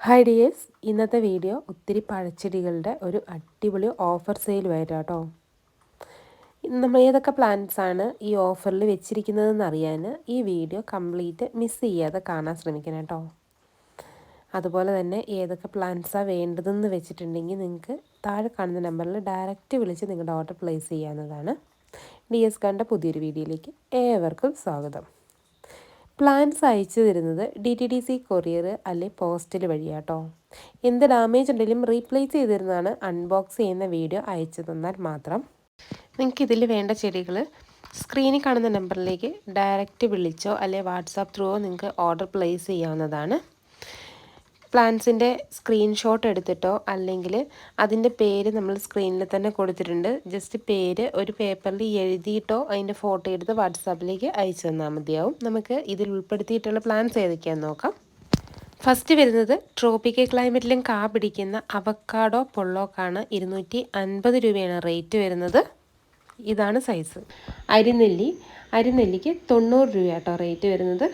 Hi dears ഇന്നത്തെ video ഒത്തിരി പഴച്ചെടികളുടെ ഒരു അടിപൊളി ഓഫർ സെയിലുമായിട്ടാട്ടോ നമ്മൾ ഏതൊക്കെ പ്ലാന്റ്സ് ആണ് ഈ ഓഫറിൽ വെച്ചിരിക്കുന്നതെന്ന് അറിയാൻ ഈ വീഡിയോ കംപ്ലീറ്റ് മിസ് ചെയ്യാതെ കാണാൻ ശ്രമിക്കണം കേട്ടോ. അതുപോലെ തന്നെ ഏതൊക്കെ പ്ലാന്റ്സാണ് വേണ്ടതെന്ന് വെച്ചിട്ടുണ്ടെങ്കിൽ നിങ്ങൾക്ക് താഴെ കാണുന്ന നമ്പറിൽ ഡയറക്റ്റ് വിളിച്ച് നിങ്ങളുടെ ഓർഡർ പ്ലേസ് ചെയ്യാവുന്നതാണ്. ഡി എസ് കണ്ട പുതിയൊരു വീഡിയോയിലേക്ക് ഏവർക്കും സ്വാഗതം. പ്ലാൻസ് അയച്ചു തരുന്നത് D T D C courier അല്ലെ പോസ്റ്റൽ വഴിയാട്ടോ. എന്ത് ഡാമേജ് ഉണ്ടെങ്കിലും റീപ്ലേസ് ചെയ്ത് തരുന്നതാണ് അൺബോക്സ് ചെയ്യുന്ന വീഡിയോ അയച്ചു തന്നാൽ മാത്രം. നിങ്ങൾക്ക് ഇതിൽ വേണ്ട ചെടികൾ സ്ക്രീനിൽ കാണുന്ന നമ്പറിലേക്ക് ഡയറക്റ്റ് വിളിച്ചോ അല്ലെ വാട്സാപ്പ് ത്രൂവോ നിങ്ങൾക്ക് ഓർഡർ പ്ലേസ് ചെയ്യാവുന്നതാണ്. പ്ലാൻസിന്റെ സ്ക്രീൻഷോട്ട് എടുത്തിട്ടോ അല്ലെങ്കിൽ അതിന്റെ പേര് നമ്മൾ സ്ക്രീനിൽ തന്നെ കൊടുത്തിട്ടുണ്ട്. ജസ്റ്റ് പേര് ഒരു പേപ്പറിൽ എഴുതിയിട്ടോ അതിന്റെ ഫോട്ടോ എടുത്ത് വാട്സാപ്പിലേക്ക് അയച്ചു തന്നാൽ മതിയാവും. നമുക്ക് ഇതിൽ ഉൾപ്പെടുത്തിയിട്ടുള്ള പ്ലാന്റ്സ് ഏതൊക്കെയാണെന്ന് നോക്കാം. ഫസ്റ്റ് വരുന്നത് ട്രോപ്പിക്കൽ ക്ലൈമറ്റിലും കാ പിടിക്കുന്ന അവക്കാഡോ പൊള്ളോക്കാണ് ഇരുന്നൂറ്റി അൻപത് രൂപയാണ് റേറ്റ് വരുന്നത്. ഇതാണ് സൈസ്. അരിനെല്ലി അരിനെല്ലിക്ക് തൊണ്ണൂറ് രൂപ കേട്ടോ റേറ്റ് വരുന്നത്.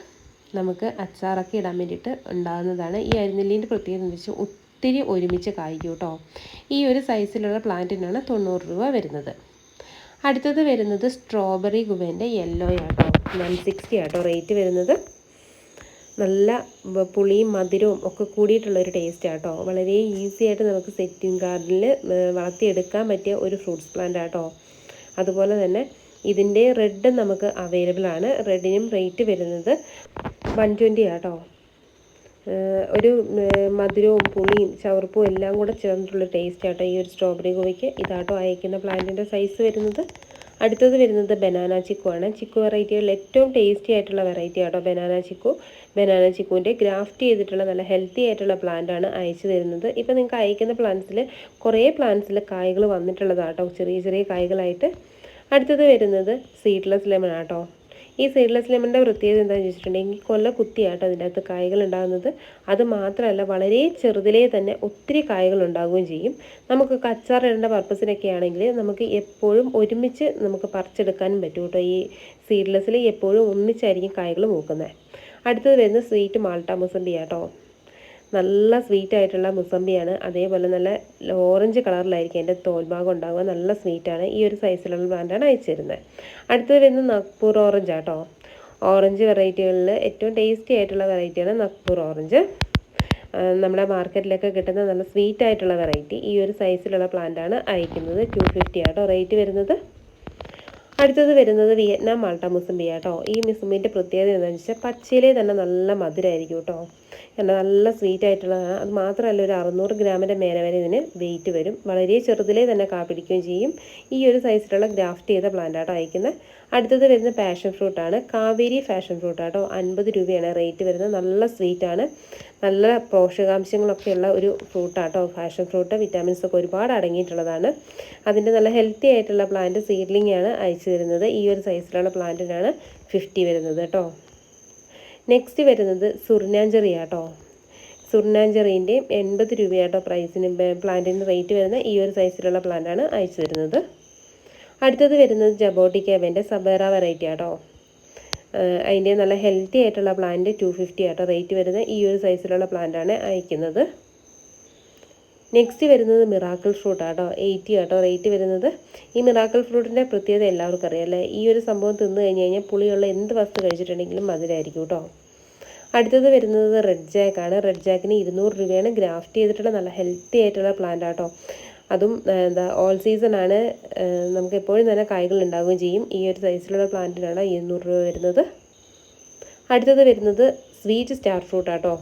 നമുക്ക് അച്ചാറൊക്കെ ഇടാൻ വേണ്ടിയിട്ട് ഉണ്ടാകുന്നതാണ് ഈ അരിനെല്ലിന്റെ പ്രത്യേകത എന്ന് വെച്ചാൽ ഒത്തിരി ഒരുമിച്ച് കായ്ക്കും കേട്ടോ. ഈ ഒരു സൈസിലുള്ള പ്ലാന്റിനാണ് തൊണ്ണൂറ് രൂപ വരുന്നത്. അടുത്തത് വരുന്നത് സ്ട്രോബെറി ഗുവേന്റെ യെല്ലോ ആട്ടോ. വൺ സിക്സ്റ്റി ആട്ടോ റേറ്റ് വരുന്നത്. നല്ല പുളിയും മധുരവും ഒക്കെ കൂടിയിട്ടുള്ളൊരു ടേസ്റ്റ് ആട്ടോ. വളരെ ഈസി ആയിട്ട് നമുക്ക് സെറ്റിംഗ് ഗാർഡനിൽ വളർത്തിയെടുക്കാൻ പറ്റിയ ഒരു ഫ്രൂട്ട്സ് പ്ലാന്റ് ആട്ടോ. അതുപോലെ തന്നെ ഇതിന്റെ റെഡ് നമുക്ക് അവൈലബിൾ ആണ്. റെഡിനും റേറ്റ് വരുന്നത് വൺ ട്വന്റി ആട്ടോ ഒരു മധുരവും പുളിയും ചവർപ്പും എല്ലാം കൂടെ ചേർന്നിട്ടുള്ള ടേസ്റ്റ് ആട്ടോ ഈ ഒരു സ്ട്രോബെറി ഗോവയ്ക്ക് ഇതാട്ടോ അയക്കുന്ന പ്ലാന്റിന്റെ സൈസ് വരുന്നത്. അടുത്തത് വരുന്നത് ബനാന ചിക്കു ആണ്. ചിക്കു വെറൈറ്റികളിൽ ഏറ്റവും ടേസ്റ്റി ആയിട്ടുള്ള വെറൈറ്റി ആട്ടോ ബനാന ചിക്കു ബനാന ചിക്കുവിന്റെ ഗ്രാഫ്റ്റ് ചെയ്തിട്ടുള്ള നല്ല ഹെൽത്തി ആയിട്ടുള്ള പ്ലാന്റ് ആണ് അയച്ചു തരുന്നത്. ഇപ്പോൾ നിങ്ങൾക്ക് അയക്കുന്ന പ്ലാന്റ്സിൽ കുറേ പ്ലാന്റ്സിൽ കായകൾ വന്നിട്ടുള്ളതാട്ടോ. ചെറിയ ചെറിയ കായകളായിട്ട്. അടുത്തത് വരുന്നത് സീഡ്ലെസ് ലെമൺ ആട്ടോ. ഈ സീഡ്ലെസ് ലെമണിന്റെ പ്രത്യേകത എന്താണെന്ന് വെച്ചിട്ടുണ്ടെങ്കിൽ കൊല്ല കുത്തിയാട്ടോ അതിന്റെ അകത്ത് കായ്കൾ ഉണ്ടാകുന്നത്. അത് മാത്രമല്ല വളരെ ചെറുതിലേ തന്നെ ഒത്തിരി കായകൾ ഉണ്ടാകുകയും ചെയ്യും. നമുക്ക് കച്ചാറിടേണ്ട പർപ്പസിനൊക്കെ ആണെങ്കിൽ നമുക്ക് എപ്പോഴും ഒരുമിച്ച് നമുക്ക് പറിച്ചെടുക്കാനും പറ്റും കേട്ടോ ഈ സീഡ്ലെസ്സിൽ എപ്പോഴും ഒന്നിച്ചായിരിക്കും കായകൾ മൂക്കുന്നത് അടുത്തത് വരുന്നത് സ്വീറ്റ് മാൾട്ട മുസമ്പി ആട്ടോ. നല്ല സ്വീറ്റ് ആയിട്ടുള്ള മുസമ്പിയാണ്. അതേപോലെ നല്ല ഓറഞ്ച് കളറിലായിരിക്കും അതിന്റെ തോൽഭാഗം ഉണ്ടാവുക. നല്ല സ്വീറ്റാണ് ഈ ഒരു സൈസിലുള്ള പ്ലാന്റാണ് അയച്ചു തരുന്നത് അടുത്തത് വരുന്നത് നഗ്പൂർ ഓറഞ്ച് ആട്ടോ. ഓറഞ്ച് വെറൈറ്റികളിൽ ഏറ്റവും ടേസ്റ്റി ആയിട്ടുള്ള വെറൈറ്റിയാണ് നഗ്പൂർ ഓറഞ്ച് നമ്മുടെ മാർക്കറ്റിലൊക്കെ കിട്ടുന്ന നല്ല സ്വീറ്റ് ആയിട്ടുള്ള വെറൈറ്റി ഈ ഒരു സൈസിലുള്ള പ്ലാന്റാണ് അയക്കുന്നത്. ടു ഫിഫ്റ്റി ആട്ടോ. റേറ്റ് വരുന്നത്. അടുത്തത് വരുന്നത് വിയറ്റ്നാം മാൾട്ട മുസുമ്പി കേട്ടോ ഈ മുസുമ്പിന്റെ പ്രത്യേകത എന്താണെന്ന് വെച്ചാൽ പച്ചയിലെ തന്നെ നല്ല മധുരമായിരിക്കും കേട്ടോ കാരണം നല്ല സ്വീറ്റ് ആയിട്ടുള്ളതാണ് അത് മാത്രമല്ല ഒരു അറുന്നൂറ് ഗ്രാമിന്റെ മേലെ വരെ ഇതിന് വെയിറ്റ് വരും. വളരെ ചെറുതിലേ തന്നെ കാപ്പിടിക്കുകയും ചെയ്യും. ഈ ഒരു സൈസിലുള്ള ഗ്രാഫ്റ്റ് ചെയ്ത പ്ലാന്റ് ആട്ടോ അയക്കുന്നത് അടുത്തത് വരുന്ന പാഷൻ ഫ്രൂട്ടാണ് കാവേരി ഫാഷൻ ഫ്രൂട്ട് കേട്ടോ അൻപത് രൂപയാണ് റേറ്റ് വരുന്നത്. നല്ല സ്വീറ്റാണ് നല്ല പോഷകാംശങ്ങളൊക്കെ ഉള്ള ഒരു ഫ്രൂട്ടാട്ടോ ഫാഷൻ ഫ്രൂട്ട് വിറ്റാമിൻസ് ഒക്കെ ഒരുപാട് അടങ്ങിയിട്ടുള്ളതാണ്. അതിന്റെ നല്ല ഹെൽത്തി ആയിട്ടുള്ള പ്ലാന്റ് സീഡ്ലിംഗ് ആണ് അയച്ചു തരുന്നത്. ഈ ഒരു സൈസിലുള്ള പ്ലാന്റിനാണ് ഫിഫ്റ്റി വരുന്നത് കേട്ടോ. നെക്സ്റ്റ് വരുന്നത് സുർനാഞ്ചെറി ആട്ടോ. സുർനാഞ്ചെറീന്റെ എൺപത് രൂപയാട്ടോ പ്രൈസിന് പ്ലാന്റിന് റേറ്റ് വരുന്ന ഈ ഒരു സൈസിലുള്ള പ്ലാന്റാണ് അയച്ചു തരുന്നത്. അടുത്തത് വരുന്നത് ജബോട്ടിക്കാബേന്റെ സബേറ വെറൈറ്റി ആട്ടോ. അതിന്റെ നല്ല ഹെൽത്തി ആയിട്ടുള്ള പ്ലാന്റ് ടു ഫിഫ്റ്റി ആട്ടോ റേറ്റ് വരുന്നത്. ഈ ഒരു സൈസിലുള്ള പ്ലാന്റാണ് അയക്കുന്നത്. നെക്സ്റ്റ് വരുന്നത് മിറാക്കിൾ ഫ്രൂട്ട് ആട്ടോ. എയ്റ്റി ആട്ടോ റേറ്റ് വരുന്നത്. ഈ മിറാക്കിൾ ഫ്രൂട്ടിന്റെ പ്രത്യേകത എല്ലാവർക്കും അറിയാമല്ലേ ഈ ഒരു സംഭവം തിന്നു കഴിഞ്ഞ് കഴിഞ്ഞാൽ പുളിയുള്ള എന്ത് വസ്തു കഴിച്ചിട്ടുണ്ടെങ്കിലും മധുരമായിരിക്കും കേട്ടോ. അടുത്തത് വരുന്നത് റെഡ് ജാക്ക് ആണ്. റെഡ് ജാക്കിന് ഇരുന്നൂറ് രൂപയാണ് ഗ്രാഫ്റ്റ് ചെയ്തിട്ടുള്ള നല്ല ഹെൽത്തി ആയിട്ടുള്ള പ്ലാന്റ് ആട്ടോ. അതും എന്താ ഓൾ സീസൺ ആണ് നമുക്ക് എപ്പോഴും തന്നെ കായ്കൾ ഉണ്ടാവുകയും ചെയ്യും. ഈ ഒരു സൈസിലുള്ള പ്ലാന്റിനാണ് എഴുന്നൂറ് രൂപ വരുന്നത്. അടുത്തത് വരുന്നത് സ്വീറ്റ് സ്റ്റാർ ഫ്രൂട്ട് ആട്ടോ.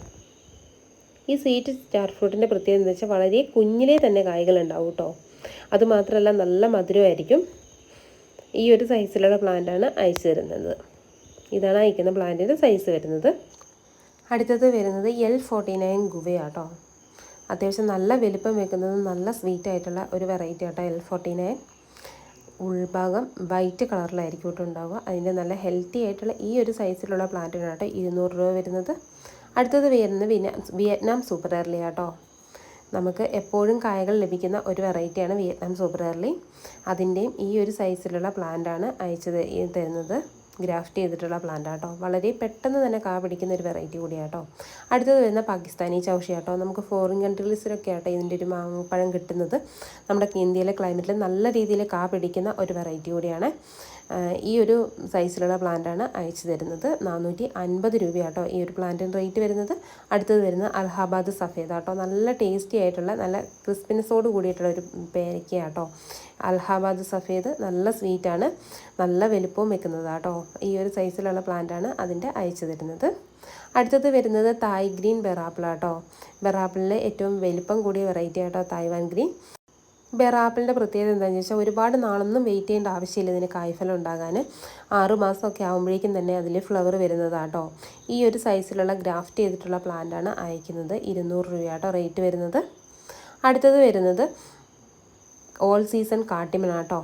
ഈ സ്വീറ്റ് സ്റ്റാർ ഫ്രൂട്ടിന്റെ പ്രത്യേകത എന്ന് വെച്ചാൽ വളരെ കുഞ്ഞിലേ തന്നെ കായ്കൾ ഉണ്ടാവും കേട്ടോ അതുമാത്രമല്ല നല്ല മധുരമായിരിക്കും. ഈ ഒരു സൈസിലുള്ള പ്ലാന്റാണ് അയച്ചു തരുന്നത് ഇതാണ് അയക്കുന്ന പ്ലാന്റിന്റെ സൈസ് വരുന്നത്. അടുത്തത് വരുന്നത് എൽ ഫോർട്ടി നയൻ ഗുവയാട്ടോ. അത്യാവശ്യം നല്ല വലിപ്പം വെക്കുന്നത് നല്ല സ്വീറ്റ് ആയിട്ടുള്ള ഒരു വെറൈറ്റി ആട്ടോ എൽ ഫോർട്ടി നയൻ ഉൾഭാഗം വൈറ്റ് കളറിലായിരിക്കും കേട്ടോ ഉണ്ടാവുക. അതിന്റെ നല്ല ഹെൽത്തി ആയിട്ടുള്ള ഈ ഒരു സൈസിലുള്ള പ്ലാന്റിനാട്ടോ ഇരുന്നൂറ് രൂപ വരുന്നത്. അടുത്തത് വരുന്നത് വിയറ്റ്നാം സൂപ്പർ എർലി ആട്ടോ. നമുക്ക് എപ്പോഴും കായകൾ ലഭിക്കുന്ന ഒരു വെറൈറ്റിയാണ് വിയറ്റ്നാം സൂപ്പർ എർലി അതിന്റെയും ഈ ഒരു സൈസിലുള്ള പ്ലാന്റാണ് അയച്ചത് തരുന്നത്. ഗ്രാഫ്റ്റ് ചെയ്തിട്ടുള്ള പ്ലാന്റ് ആട്ടോ. വളരെ പെട്ടെന്ന് തന്നെ കാ പിടിക്കുന്ന ഒരു വെറൈറ്റി കൂടിയാട്ടോ. അടുത്തത് വരുന്ന പാകിസ്ഥാനി ചൗഷി ആട്ടോ നമുക്ക് ഫോറിൻ കൺട്രീസിലൊക്കെ ആട്ടോ ഇതിന്റെ ഒരു മാങ്ങപ്പഴം കിട്ടുന്നത്. നമ്മുടെ ഇന്ത്യയിലെ ക്ലൈമറ്റിൽ നല്ല രീതിയിൽ കാ പിടിക്കുന്ന ഒരു വെറൈറ്റി കൂടിയാണ്. ഈ ഒരു സൈസിലുള്ള പ്ലാന്റാണ് അയച്ചു തരുന്നത്. നാനൂറ്റി അൻപത് രൂപയാട്ടോ ഈ ഒരു പ്ലാന്റിന്റെ റേറ്റ് വരുന്നത്. അടുത്തത് വരുന്നത് അലഹാബാദ് സഫേദ ആട്ടോ. നല്ല ടേസ്റ്റി ആയിട്ടുള്ള നല്ല ക്രിസ്പിനെസ്സോട് കൂടിയിട്ടുള്ള ഒരു പേരയ്ക്കയാട്ടോ. അലഹാബാദ് സഫേദ് നല്ല സ്വീറ്റാണ് നല്ല വലുപ്പവും വെക്കുന്നതാട്ടോ ഈ ഒരു സൈസിലുള്ള പ്ലാന്റാണ് അതിന്റെ അയച്ചു തരുന്നത്. അടുത്തത് വരുന്നത് തായ് ഗ്രീൻ ബെറാപ്പിളാട്ടോ. ബെറാപ്പിളിലെ ഏറ്റവും വലുപ്പം കൂടിയ വെറൈറ്റി ആട്ടോ തായ്വാൻ ഗ്രീൻ. ബെറാപ്പിളിന്റെ പ്രത്യേകത എന്താണെന്ന് വെച്ചാൽ ഒരുപാട് നാളൊന്നും വെയിറ്റ് ചെയ്യേണ്ട ആവശ്യമില്ല ഇതിന് കായ്ഫലം ഉണ്ടാകാൻ. ആറുമാസമൊക്കെ ആകുമ്പോഴേക്കും തന്നെ അതിൽ ഫ്ലവർ വരുന്നതാട്ടോ. ഈ ഒരു സൈസിലുള്ള ഗ്രാഫ്റ്റ് ചെയ്തിട്ടുള്ള പ്ലാന്റാണ് അയക്കുന്നത്. ഇരുന്നൂറ് രൂപയാട്ടോ റേറ്റ് വരുന്നത്. അടുത്തത് വരുന്നത് ഓൾ സീസൺ കാട്ടിമനാട്ടോ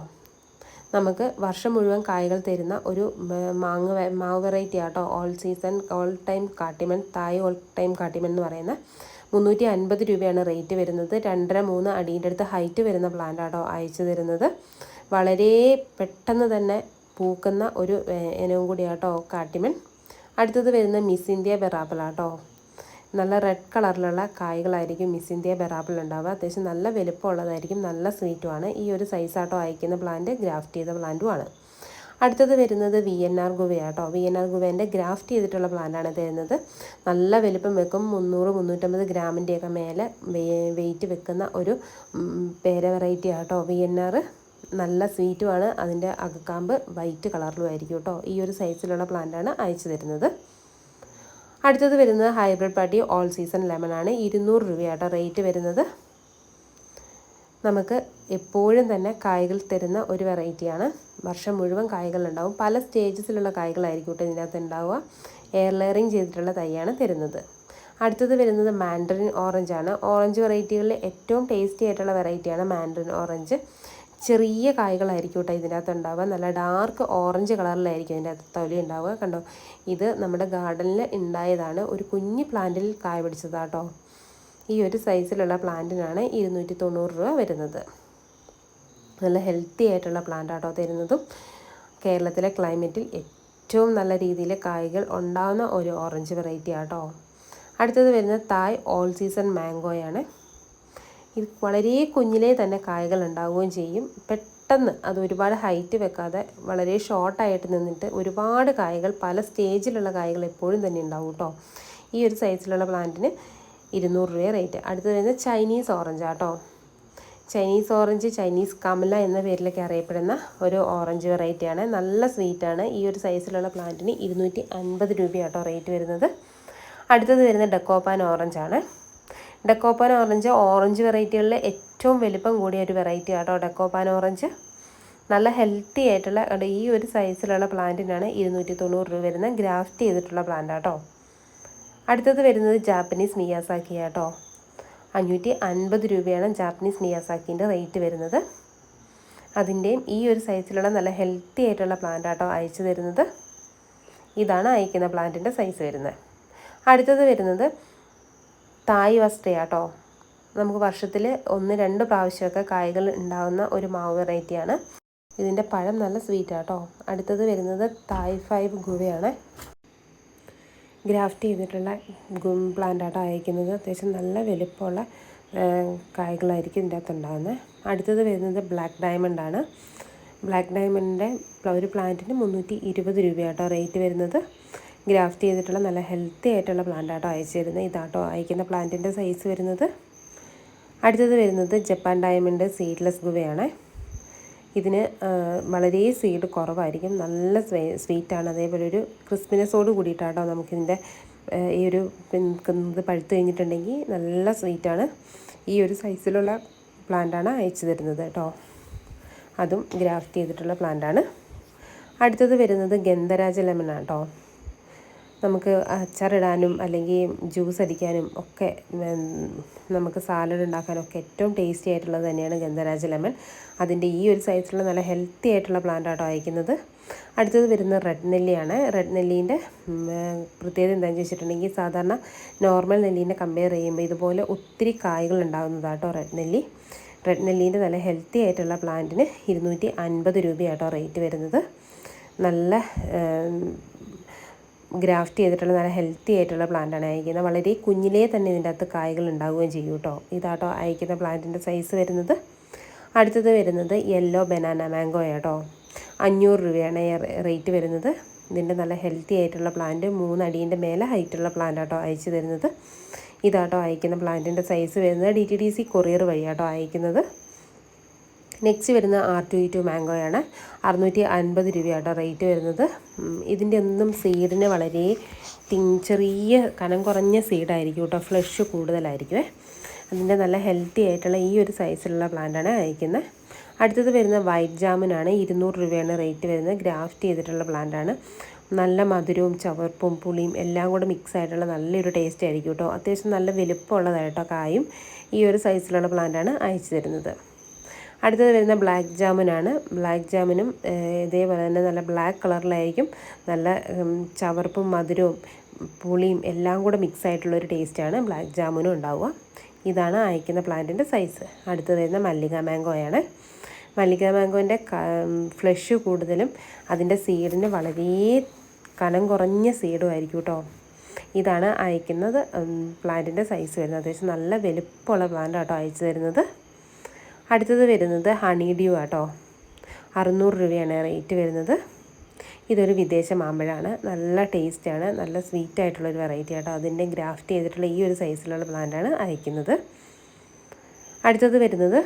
നമുക്ക് വർഷം മുഴുവൻ കായകൾ തരുന്ന ഒരു മാങ്ങ മാവ് വെറൈറ്റി ആട്ടോ. All season all time Kattimon Thai all time Kattimon എന്ന് പറയുന്ന മുന്നൂറ്റി അൻപത് രൂപയാണ് റേറ്റ് വരുന്നത്. രണ്ടര മൂന്ന് അടീന്റെ അടുത്ത് ഹൈറ്റ് വരുന്ന പ്ലാന്റ് ആട്ടോ അയച്ചു തരുന്നത്. വളരെ പെട്ടെന്ന് തന്നെ പൂക്കുന്ന ഒരു ഇനവും കൂടിയാട്ടോ കാട്ടിമൻ അടുത്തത് വരുന്ന മിസ് ഇന്ത്യ ബെറാപ്പിളാട്ടോ നല്ല റെഡ് കളറിലുള്ള കായ്കളായിരിക്കും മിസ് ഇന്ത്യ ബെറാപ്പിൾ ഉണ്ടാവുക. അത്യാവശ്യം നല്ല വലുപ്പമുള്ളതായിരിക്കും നല്ല സ്വീറ്റുമാണ് ഈ ഒരു സൈസാട്ടോ അയക്കുന്ന പ്ലാന്റ് ഗ്രാഫ്റ്റ് ചെയ്ത പ്ലാന്റുമാണ് അടുത്തത് വരുന്നത് വി എൻ ആർ ഗുവയാട്ടോ വി എൻ ആർ ഗുവേന്റെ ഗ്രാഫ്റ്റ് ചെയ്തിട്ടുള്ള പ്ലാന്റാണ് തരുന്നത്. നല്ല വലുപ്പം വെക്കും. മുന്നൂറ് മുന്നൂറ്റമ്പത് ഗ്രാമിന്റെയൊക്കെ മേലെ വെയിറ്റ് വെക്കുന്ന ഒരു പേര വെറൈറ്റി ആട്ടോ. വി എൻ ആർ നല്ല സ്വീറ്റുമാണ്. അതിന്റെ അകക്കാമ്പ് വൈറ്റ് കളറിലും ആയിരിക്കും കേട്ടോ. ഈ ഒരു സൈസിലുള്ള പ്ലാന്റാണ് അയച്ചു തരുന്നത്. അടുത്തത് വരുന്നത് ഹൈബ്രിഡ് പാട്ടി ഓൾ സീസൺ ലെമൺ ആണ്. ഇരുന്നൂറ് രൂപയാട്ടോ റേറ്റ് വരുന്നത്. നമുക്ക് എപ്പോഴും തന്നെ കായ്കൾ തരുന്ന ഒരു വെറൈറ്റിയാണ്. വർഷം മുഴുവൻ കായ്കൾ ഉണ്ടാവും പല സ്റ്റേജസിലുള്ള കായ്കളായിരിക്കും കേട്ടോ ഇതിനകത്ത് ഉണ്ടാവുക. എയർ ലെയറിങ് ചെയ്തിട്ടുള്ള തൈയാണ് തരുന്നത്. അടുത്തത് വരുന്നത് മാൻഡറിൻ ഓറഞ്ച് ആണ്. ഓറഞ്ച് വെറൈറ്റികളിൽ ഏറ്റവും ടേസ്റ്റി ആയിട്ടുള്ള വെറൈറ്റിയാണ് മാൻഡറിൻ ഓറഞ്ച് ചെറിയ കായ്കളായിരിക്കും കേട്ടോ ഇതിനകത്ത് ഉണ്ടാവുക. നല്ല ഡാർക്ക് ഓറഞ്ച് കളറിലായിരിക്കും ഇതിന്റെ അകത്ത് തൊലി ഉണ്ടാവുക. കണ്ടോ? ഇത് നമ്മുടെ ഗാർഡനിൽ ഉണ്ടായതാണ്. ഒരു കുഞ്ഞു പ്ലാന്റിൽ കായ പിടിച്ചതാട്ടോ ഈ ഒരു സൈസിലുള്ള പ്ലാന്റിനാണ് ഇരുന്നൂറ്റി തൊണ്ണൂറ് രൂപ വരുന്നത്. നല്ല ഹെൽത്തി ആയിട്ടുള്ള പ്ലാന്റ് ആട്ടോ തരുന്നതും കേരളത്തിലെ ക്ലൈമറ്റിൽ ഏറ്റവും നല്ല രീതിയിൽ കായ്കൾ ഉണ്ടാകുന്ന ഒരു ഓറഞ്ച് വെറൈറ്റി ആട്ടോ. അടുത്തത് വരുന്ന തായ് ഓൾ സീസൺ മാംഗോയാണ് ഇത് വളരെ കുഞ്ഞിലേ തന്നെ കായ്കൾ ഉണ്ടാവുകയും ചെയ്യും. പെട്ടെന്ന് അത് ഒരുപാട് ഹൈറ്റ് വെക്കാതെ വളരെ ഷോർട്ടായിട്ട് നിന്നിട്ട് ഒരുപാട് കായ്കൾ പല സ്റ്റേജിലുള്ള കായ്കൾ എപ്പോഴും തന്നെ ഉണ്ടാവും കേട്ടോ ഈ ഒരു സൈസിലുള്ള പ്ലാന്റിന് ഇരുന്നൂറ് രൂപ റേറ്റ് അടുത്തത് വരുന്നത് ചൈനീസ് ഓറഞ്ച് ആട്ടോ. ചൈനീസ് ഓറഞ്ച് ചൈനീസ് കമല എന്ന പേരിലൊക്കെ അറിയപ്പെടുന്ന ഒരു ഓറഞ്ച് വെറൈറ്റിയാണ് നല്ല സ്വീറ്റാണ് ഈ ഒരു സൈസിലുള്ള പ്ലാന്റിന് ഇരുന്നൂറ്റി അൻപത് രൂപയാട്ടോ റേറ്റ് വരുന്നത്. അടുത്തത് വരുന്നത് ഡെക്കോപ്പാൻ ഓറഞ്ചാണ് ഡെക്കോപ്പാൻ ഓറഞ്ച് ഓറഞ്ച് വെറൈറ്റികളിൽ ഏറ്റവും വലിപ്പം കൂടിയ ഒരു വെറൈറ്റി ആട്ടോ ഡെക്കോപ്പാൻ ഓറഞ്ച് നല്ല ഹെൽത്തി ആയിട്ടുള്ള ഈ ഒരു സൈസിലുള്ള പ്ലാന്റിനാണ് ഇരുന്നൂറ്റി തൊണ്ണൂറ് രൂപ വരുന്ന ഗ്രാഫ്റ്റ് ചെയ്തിട്ടുള്ള പ്ലാന്റ് ആട്ടോ. അടുത്തത് വരുന്നത് ജാപ്പനീസ് മിയാസാക്കി ആട്ടോ. അഞ്ഞൂറ്റി അൻപത് രൂപയാണ് ജാപ്പനീസ് മിയാസാക്കിന്റെ റേറ്റ് വരുന്നത്. അതിന്റെയും ഈ ഒരു സൈസിലുള്ള നല്ല ഹെൽത്തി ആയിട്ടുള്ള പ്ലാന്റ് ആട്ടോ അയച്ചു തരുന്നത്. ഇതാണ് അയക്കുന്ന പ്ലാന്റിന്റെ സൈസ് വരുന്നത്. അടുത്തത് വരുന്നത് തായ് വസ്ത്രയാട്ടോ നമുക്ക് വർഷത്തിൽ ഒന്ന് രണ്ട് പ്രാവശ്യമൊക്കെ കായ്കൾ ഉണ്ടാകുന്ന ഒരു മാവ് വെറൈറ്റിയാണ് ഇതിന്റെ പഴം നല്ല സ്വീറ്റ് ആട്ടോ. അടുത്തത് വരുന്നത് തായ് ഫൈവ് ഗുവയാണ്. ഗ്രാഫ്റ്റ് ചെയ്തിട്ടുള്ള ഗും പ്ലാന്റാട്ടോ അയക്കുന്നത്. അത്യാവശ്യം നല്ല വലിപ്പമുള്ള കായ്കളായിരിക്കും ഇതിന്റെ അകത്ത് ഉണ്ടാകുന്നത് അടുത്തത് വരുന്നത് ബ്ലാക്ക് ഡയമണ്ട് ആണ്. ബ്ലാക്ക് ഡയമണ്ടിന്റെ ഒരു പ്ലാന്റിന് മുന്നൂറ്റി ഇരുപത് രൂപയാട്ടോ റേറ്റ് വരുന്നത്. ഗ്രാഫ്റ്റ് ചെയ്തിട്ടുള്ള നല്ല ഹെൽത്തി ആയിട്ടുള്ള പ്ലാന്റാട്ടോ അയച്ചു തരുന്നത് ഇതാട്ടോ അയക്കുന്ന പ്ലാന്റിന്റെ സൈസ് വരുന്നത്. അടുത്തത് വരുന്നത് ജപ്പാൻ ഡയമണ്ട് സീഡ്ലെസ് ഗുവയാണ്. ഇതിന് വളരെ സ്വീറ്റ് കുറവായിരിക്കും. നല്ല സ്വീറ്റാണ് അതേപോലെ ഒരു ക്രിസ്പിനെസ്സോട് കൂടിയിട്ടാട്ടോ നമുക്കിതിന്റെ ഈ ഒരു ഇത് പഴുത്ത് കഴിഞ്ഞിട്ടുണ്ടെങ്കിൽ നല്ല സ്വീറ്റാണ് ഈ ഒരു സൈസിലുള്ള പ്ലാന്റാണ് അയച്ചു തരുന്നത് കേട്ടോ. അതും ഗ്രാഫ്റ്റ് ചെയ്തിട്ടുള്ള പ്ലാന്റാണ് അടുത്തത് വരുന്നത് ഗന്ധരാജ ലെമൺ കേട്ടോ. നമുക്ക് അച്ചാറിടാനും അല്ലെങ്കിൽ ജ്യൂസ് അടിക്കാനും ഒക്കെ നമുക്ക് സാലഡ് ഉണ്ടാക്കാനൊക്കെ ഏറ്റവും ടേസ്റ്റി ആയിട്ടുള്ളത് തന്നെയാണ് ഗന്ധരാജ ലെമൺ അതിന്റെ ഈ ഒരു സൈസിലുള്ള നല്ല ഹെൽത്തി ആയിട്ടുള്ള പ്ലാന്റ് ആട്ടോ അയക്കുന്നത്. അടുത്തത് വരുന്ന റെഡ് നെല്ലിയാണ്. റെഡ് നെല്ലീന്റെ പ്രത്യേകത എന്താണെന്ന് വെച്ചിട്ടുണ്ടെങ്കിൽ സാധാരണ നോർമൽ നെല്ലീനെ കമ്പയർ ചെയ്യുമ്പോൾ ഇതുപോലെ ഒത്തിരി കായകൾ ഉണ്ടാകുന്നതാട്ടോ റെഡ് നെല്ലി. റെഡ് നെല്ലീന്റെ നല്ല ഹെൽത്തി ആയിട്ടുള്ള പ്ലാന്റിന് ഇരുന്നൂറ്റി അൻപത് രൂപയാട്ടോ റേറ്റ് വരുന്നത്. നല്ല ഗ്രാഫ്റ്റ് ചെയ്തിട്ടുള്ള നല്ല ഹെൽത്തി ആയിട്ടുള്ള പ്ലാന്റാണ് അയക്കുന്നത്. വളരെ കുഞ്ഞിലേ തന്നെ ഇതിന്റെ അകത്ത് കായകൾ ഉണ്ടാവുകയും ചെയ്യും കേട്ടോ. ഇതാട്ടോ അയക്കുന്ന പ്ലാന്റിന്റെ സൈസ് വരുന്നത്. അടുത്തത് വരുന്നത് യെല്ലോ ബനാന മാംഗോ കേട്ടോ അഞ്ഞൂറ് രൂപയാണ് റേറ്റ് വരുന്നത്. ഇതിന്റെ നല്ല ഹെൽത്തി ആയിട്ടുള്ള പ്ലാന്റ് മൂന്നടീന്റെ മേലെ ഹൈറ്റുള്ള പ്ലാന്റ് ആട്ടോ അയച്ചു തരുന്നത്. ഇതാട്ടോ അയക്കുന്ന പ്ലാന്റിന്റെ സൈസ് വരുന്നത്. D T D C courier വഴിയാട്ടോ അയക്കുന്നത്. നെക്സ്റ്റ് വരുന്ന ആർ ടു ഇ ടു മാംഗോയാണ് അറുന്നൂറ്റി അൻപത് രൂപയാട്ടോ റേറ്റ് വരുന്നത്. ഇതിന്റെ ഒന്നും സീഡിന് വളരെ ചെറിയ കനം കുറഞ്ഞ സീഡായിരിക്കും കേട്ടോ. ഫ്ലഷ് കൂടുതലായിരിക്കും അതിന്റെ നല്ല ഹെൽത്തി ആയിട്ടുള്ള ഈ ഒരു സൈസിലുള്ള പ്ലാന്റാണ് അയക്കുന്നത്. അടുത്തത് വരുന്ന വൈറ്റ് ജാമിനാണ് ഇരുന്നൂറ് രൂപയാണ് റേറ്റ് വരുന്നത്. ഗ്രാഫ്റ്റ് ചെയ്തിട്ടുള്ള പ്ലാന്റാണ് നല്ല മധുരവും ചവർപ്പും പുളിയും എല്ലാം കൂടെ മിക്സ് ആയിട്ടുള്ള നല്ലൊരു ടേസ്റ്റ് ആയിരിക്കും കേട്ടോ. അത്യാവശ്യം നല്ല വലുപ്പമുള്ളതായിട്ടോ കായും ഈ ഒരു സൈസിലുള്ള പ്ലാന്റാണ് അയച്ചു തരുന്നത്. അടുത്തത് വരുന്ന ബ്ലാക്ക് ജാമുനാണ്. ബ്ലാക്ക് ജാമിനും ഇതേപോലെ തന്നെ നല്ല ബ്ലാക്ക് കളറിലായിരിക്കും. നല്ല ചവർപ്പും മധുരവും പുളിയും എല്ലാം കൂടെ മിക്സ് ആയിട്ടുള്ള ഒരു ടേസ്റ്റാണ് ബ്ലാക്ക് ജാമുനും ഉണ്ടാവുക. ഇതാണ് അയക്കുന്ന പ്ലാന്റിന്റെ സൈസ് അടുത്തത് വരുന്ന മല്ലിക മാംഗോയാണ് മല്ലിക മാംഗോന്റെ ഫ്ലഷ് കൂടുതലും അതിന്റെ സീഡിന് വളരെ കനം കുറഞ്ഞ സീഡും ആയിരിക്കും കേട്ടോ. ഇതാണ് അയക്കുന്നത് പ്ലാന്റിന്റെ സൈസ് വരുന്നത്. അത്യാവശ്യം നല്ല വലുപ്പമുള്ള പ്ലാന്റ് ആട്ടോ അയച്ചു തരുന്നത്. അടുത്തത് വരുന്നത് ഹണി ഡ്യൂ ആട്ടോ. അറുന്നൂറ് രൂപയാണ് റേറ്റ് വരുന്നത്. ഇതൊരു വിദേശ മാമ്പഴമാണ് നല്ല ടേസ്റ്റാണ് നല്ല സ്വീറ്റ് ആയിട്ടുള്ള ഒരു വെറൈറ്റി ആട്ടോ. അതിന്റെ ഗ്രാഫ്റ്റ് ചെയ്തിട്ടുള്ള ഈ ഒരു സൈസിലുള്ള പ്ലാന്റാണ് അയക്കുന്നത് അടുത്തത് വരുന്നത്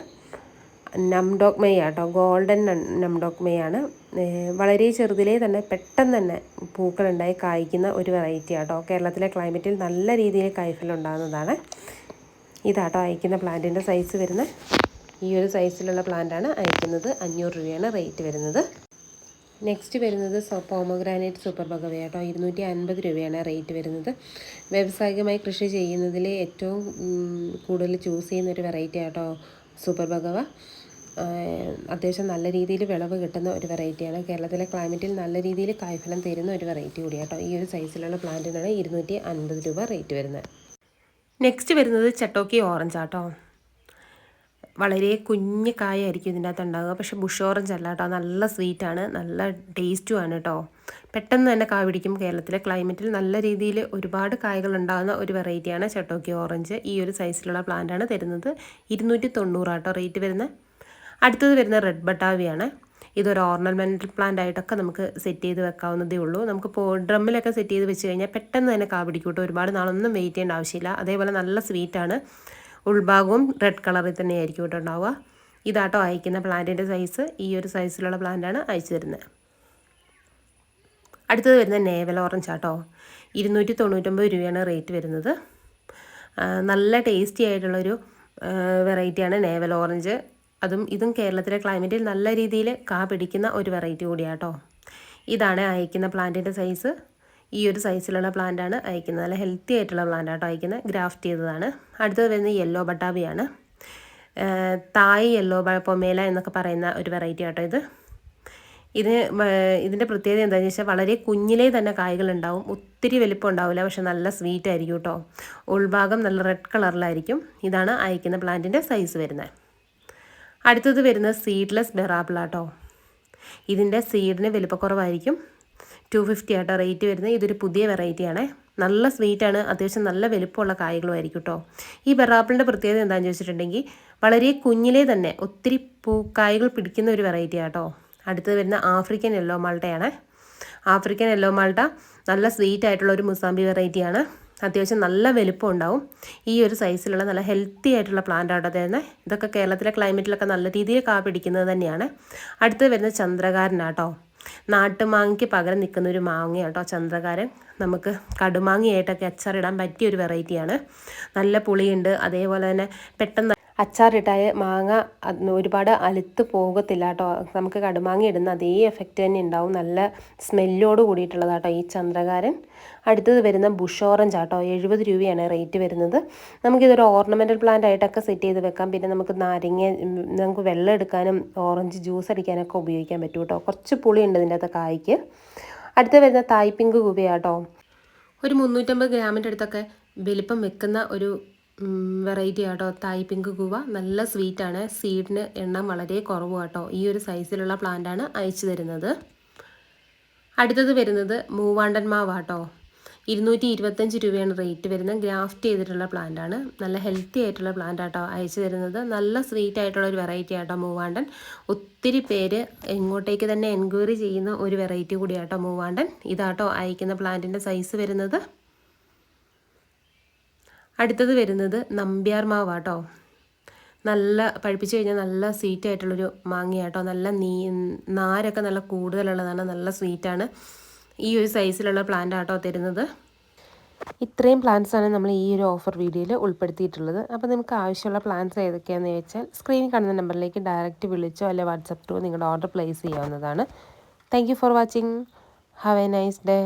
നംഡോക്മൈ ആട്ടോ. ഗോൾഡൻ നംഡോക്മയാണ് വളരെ ചെറുതിലേ തന്നെ പെട്ടെന്ന് തന്നെ പൂക്കളുണ്ടായി കായ്ക്കുന്ന ഒരു വെറൈറ്റി ആട്ടോ. കേരളത്തിലെ ക്ലൈമറ്റിൽ നല്ല രീതിയിൽ കായ്ഫലുണ്ടാകുന്നതാണ് ഇതാട്ടോ അയക്കുന്ന പ്ലാന്റിന്റെ സൈസ് വരുന്ന ഈ ഒരു സൈസിലുള്ള പ്ലാന്റാണ് അയക്കുന്നത്. അഞ്ഞൂറ് രൂപയാണ് റേറ്റ് വരുന്നത്. നെക്സ്റ്റ് വരുന്നത് പോമോഗ്രാനൈറ്റ് സൂപ്പർ ബഗവ കേട്ടോ ഇരുന്നൂറ്റി അൻപത് രൂപയാണ് റേറ്റ് വരുന്നത്. വ്യാവസായികമായി കൃഷി ചെയ്യുന്നതിൽ ഏറ്റവും കൂടുതൽ ചൂസ് ചെയ്യുന്ന ഒരു വെറൈറ്റി ആട്ടോ സൂപ്പർ ബഗവ അത്യാവശ്യം നല്ല രീതിയിൽ വിളവ് കിട്ടുന്ന ഒരു വെറൈറ്റിയാണ് കേരളത്തിലെ ക്ലൈമറ്റിൽ നല്ല രീതിയിൽ കായ്ഫലം തരുന്ന ഒരു വെറൈറ്റി കൂടിയാട്ടോ ഈ ഒരു സൈസിലുള്ള പ്ലാന്റിനാണ് ഇരുന്നൂറ്റി അൻപത് രൂപ റേറ്റ് വരുന്നത്. നെക്സ്റ്റ് വരുന്നത് ചട്ടോക്കി ഓറഞ്ച് ആട്ടോ. വളരെ കുഞ്ഞു കായായിരിക്കും ഇതിന്റെ അകത്ത് ഉണ്ടാകുക പക്ഷേ ബുഷ് ഓറഞ്ച് അല്ല കേട്ടോ. നല്ല സ്വീറ്റാണ്. നല്ല ടേസ്റ്റും ആണ് കേട്ടോ. പെട്ടെന്ന് തന്നെ കായ പിടിക്കും കേരളത്തിലെ ക്ലൈമറ്റിൽ. നല്ല രീതിയിൽ ഒരുപാട് കായകൾ ഉണ്ടാകുന്ന ഒരു വെറൈറ്റിയാണ് ചട്ടോക്കി ഓറഞ്ച്. ഈ ഒരു സൈസിലുള്ള പ്ലാന്റാണ് തരുന്നത്. ഇരുന്നൂറ്റി തൊണ്ണൂറാട്ടോ റേറ്റ് വരുന്നത്. അടുത്തത് വരുന്ന റെഡ് ബട്ടാവിയാണ് ഇതൊരു ഓർണമെന്റൽ പ്ലാന്റ് ആയിട്ടൊക്കെ നമുക്ക് സെറ്റ് ചെയ്ത് വെക്കാവുന്നതേ ഉള്ളൂ. നമുക്ക് ഡ്രമ്മിലൊക്കെ സെറ്റ് ചെയ്ത് വെച്ച് കഴിഞ്ഞാൽ പെട്ടെന്ന് തന്നെ കാ പിടിക്കൂട്ടോ. ഒരുപാട് നാളൊന്നും വെയിറ്റ് ചെയ്യേണ്ട ആവശ്യമില്ല. അതേപോലെ നല്ല സ്വീറ്റാണ് ഉൾഭാഗവും റെഡ് കളറിൽ തന്നെ ആയിരിക്കും കേട്ടോ ഉണ്ടാവുക. ഇതാട്ടോ അയക്കുന്ന പ്ലാന്റിന്റെ സൈസ് ഈ ഒരു സൈസിലുള്ള പ്ലാന്റാണ് അയച്ചു തരുന്നത്. അടുത്തത് വരുന്ന നേവൽ ഓറഞ്ച് ആട്ടോ. ഇരുന്നൂറ്റി തൊണ്ണൂറ്റൊമ്പത് രൂപയാണ് റേറ്റ് വരുന്നത്. നല്ല ടേസ്റ്റി ആയിട്ടുള്ളൊരു വെറൈറ്റിയാണ് നേവൽ ഓറഞ്ച് അതും ഇതും കേരളത്തിലെ ക്ലൈമറ്റിൽ നല്ല രീതിയിൽ കാ പിടിക്കുന്ന ഒരു വെറൈറ്റി കൂടിയാട്ടോ. ഇതാണ് അയക്കുന്ന പ്ലാന്റിന്റെ സൈസ് ഈ ഒരു സൈസിലുള്ള പ്ലാന്റാണ് അയക്കുന്നത്. നല്ല ഹെൽത്തി ആയിട്ടുള്ള പ്ലാന്റ് ആട്ടോ അയക്കുന്നത്. ഗ്രാഫ്റ്റ് ചെയ്തതാണ്. അടുത്തത് വരുന്നത് യെല്ലോ ബട്ടാബിയാണ് തായ് യെല്ലോ പൊമേല എന്നൊക്കെ പറയുന്ന ഒരു വെറൈറ്റി ആട്ടോ ഇത്. ഇത് ഇതിന്റെ പ്രത്യേകത എന്താണെന്ന് വെച്ചാൽ വളരെ കുഞ്ഞിലേ തന്നെ കായ്കൾ ഉണ്ടാവും. ഒത്തിരി വലിപ്പം ഉണ്ടാവില്ല പക്ഷെ നല്ല സ്വീറ്റ് ആയിരിക്കും കേട്ടോ ഉൾഭാഗം നല്ല റെഡ് കളറിലായിരിക്കും ഇതാണ് അയക്കുന്ന പ്ലാന്റിന്റെ സൈസ് വരുന്നത്. അടുത്തത് വരുന്നത് സീഡ്ലെസ് ബെറാപ്പിളാട്ടോ ഇതിന്റെ സീഡിന് വലിപ്പക്കുറവായിരിക്കും. ടു ഫിഫ്റ്റി ആട്ടോ റേറ്റ് വരുന്നത്. ഇതൊരു പുതിയ വെറൈറ്റിയാണ് നല്ല സ്വീറ്റാണ് അത്യാവശ്യം നല്ല വലുപ്പമുള്ള കായകളുമായിരിക്കും കേട്ടോ ഈ ബെറാപ്പിളിന്റെ പ്രത്യേകത എന്താണെന്ന് ചോദിച്ചിട്ടുണ്ടെങ്കിൽ വളരെ കുഞ്ഞിലേ തന്നെ ഒത്തിരി പൂക്കായകൾ പിടിക്കുന്ന ഒരു വെറൈറ്റി ആട്ടോ. അടുത്തത് വരുന്ന ആഫ്രിക്കൻ യെല്ലോ മാൾട്ടയാണ് ആഫ്രിക്കൻ യെല്ലോ മാൾട്ട നല്ല സ്വീറ്റ് ആയിട്ടുള്ള ഒരു മുസാമ്പി വെറൈറ്റിയാണ് അത്യാവശ്യം നല്ല വലുപ്പം ഉണ്ടാവും. ഈ ഒരു സൈസിലുള്ള നല്ല ഹെൽത്തി ആയിട്ടുള്ള പ്ലാന്റ് ആട്ടോ തരുന്നത് ഇതൊക്കെ കേരളത്തിലെ ക്ലൈമറ്റിലൊക്കെ നല്ല രീതിയിൽ കാ പിടിക്കുന്നത് തന്നെയാണ്. അടുത്തത് വരുന്നത് ചന്ദ്രകാരനാട്ടോ നാട്ടുമാങ്ങയ്ക്ക് പകരം നിൽക്കുന്ന ഒരു മാങ്ങ കേട്ടോ ചന്ദ്രകാരൻ. നമുക്ക് കടുമാങ്ങയായിട്ടൊക്കെ അച്ചാറിടാൻ പറ്റിയ ഒരു വെറൈറ്റിയാണ്. നല്ല പുളിയുണ്ട്. അതേപോലെ തന്നെ പെട്ടെന്ന് അച്ചാറിട്ടാൽ മാങ്ങ ഒരുപാട് അലുത്ത് പോകത്തില്ല കേട്ടോ. നമുക്ക് കടുമാങ്ങ ഇടുന്ന അതേ എഫക്റ്റ് തന്നെ ഉണ്ടാവും. നല്ല സ്മെല്ലോട് കൂടിയിട്ടുള്ളതാട്ടോ ഈ ചന്ദ്രകാരൻ. അടുത്തത് വരുന്ന ബുഷ് ഓറഞ്ച് ആട്ടോ. എഴുപത് രൂപയാണ് റേറ്റ് വരുന്നത്. നമുക്കിതൊരു ഓർണമെന്റൽ പ്ലാന്റ് ആയിട്ടൊക്കെ സെറ്റ് ചെയ്ത് വെക്കാം. പിന്നെ നമുക്ക് നാരങ്ങ നമുക്ക് വെള്ളം എടുക്കാനും ഓറഞ്ച് ജ്യൂസ് അടിക്കാനൊക്കെ ഉപയോഗിക്കാൻ പറ്റും കേട്ടോ. കുറച്ച് പുളിയുണ്ട് ഇതിന്റെ അകത്ത് കായ്ക്ക്. അടുത്ത് വരുന്ന തായ്പിങ്ക് പിങ്ക് ഒരു മുന്നൂറ്റമ്പത് ഗ്രാമിന്റെ അടുത്തൊക്കെ വലിപ്പം വെക്കുന്ന ഒരു വെറൈറ്റി ആട്ടോ. തായ് പിങ്ക് കൂവ നല്ല സ്വീറ്റാണ് സീഡിന് എണ്ണം വളരെ കുറവ് കേട്ടോ ഈ ഒരു സൈസിലുള്ള പ്ലാന്റാണ് അയച്ചു തരുന്നത്. അടുത്തത് വരുന്നത് മൂവാണ്ടൻ മാവാട്ടോ. ഇരുന്നൂറ്റി ഇരുപത്തഞ്ച് രൂപയാണ് റേറ്റ് വരുന്നത്. ഗ്രാഫ്റ്റ് ചെയ്തിട്ടുള്ള പ്ലാന്റ് ആണ്. നല്ല ഹെൽത്തി ആയിട്ടുള്ള പ്ലാന്റ് ആട്ടോ അയച്ചു തരുന്നത്. നല്ല സ്വീറ്റ് ആയിട്ടുള്ള ഒരു വെറൈറ്റി ആട്ടോ മൂവാണ്ടൻ. ഒത്തിരി പേര് എങ്ങോട്ടേക്ക് തന്നെ എൻക്വയറി ചെയ്യുന്ന ഒരു വെറൈറ്റി കൂടിയാട്ടോ മൂവാണ്ടൻ. ഇതാട്ടോ അയക്കുന്ന പ്ലാന്റിന്റെ സൈസ് വരുന്നത്. അടുത്തത് വരുന്നത് നമ്പ്യാർ മാവാട്ടോ നല്ല പഴുപ്പിച്ച് കഴിഞ്ഞാൽ നല്ല സ്വീറ്റ് ആയിട്ടുള്ളൊരു മാങ്ങയാട്ടോ. നല്ല നീ നാരൊക്കെ നല്ല കൂടുതലുള്ളതാണ്. നല്ല സ്വീറ്റാണ് ഈ ഒരു സൈസിലുള്ള പ്ലാന്റ് ആട്ടോ തരുന്നത്. ഇത്രയും പ്ലാന്റ്സാണ് നമ്മൾ ഈ ഒരു ഓഫർ വീഡിയോയിൽ ഉൾപ്പെടുത്തിയിട്ടുള്ളത്. അപ്പോൾ നിങ്ങൾക്ക് ആവശ്യമുള്ള പ്ലാന്റ്സ് ഏതൊക്കെയാണെന്ന് ചോദിച്ചാൽ സ്ക്രീനിൽ കാണുന്ന നമ്പറിലേക്ക് ഡയറക്റ്റ് വിളിച്ചോ അല്ലെങ്കിൽ വാട്സപ്പ് ത്രൂ നിങ്ങളുടെ ഓർഡർ പ്ലേസ് ചെയ്യാവുന്നതാണ്. Thank for watching have a nice day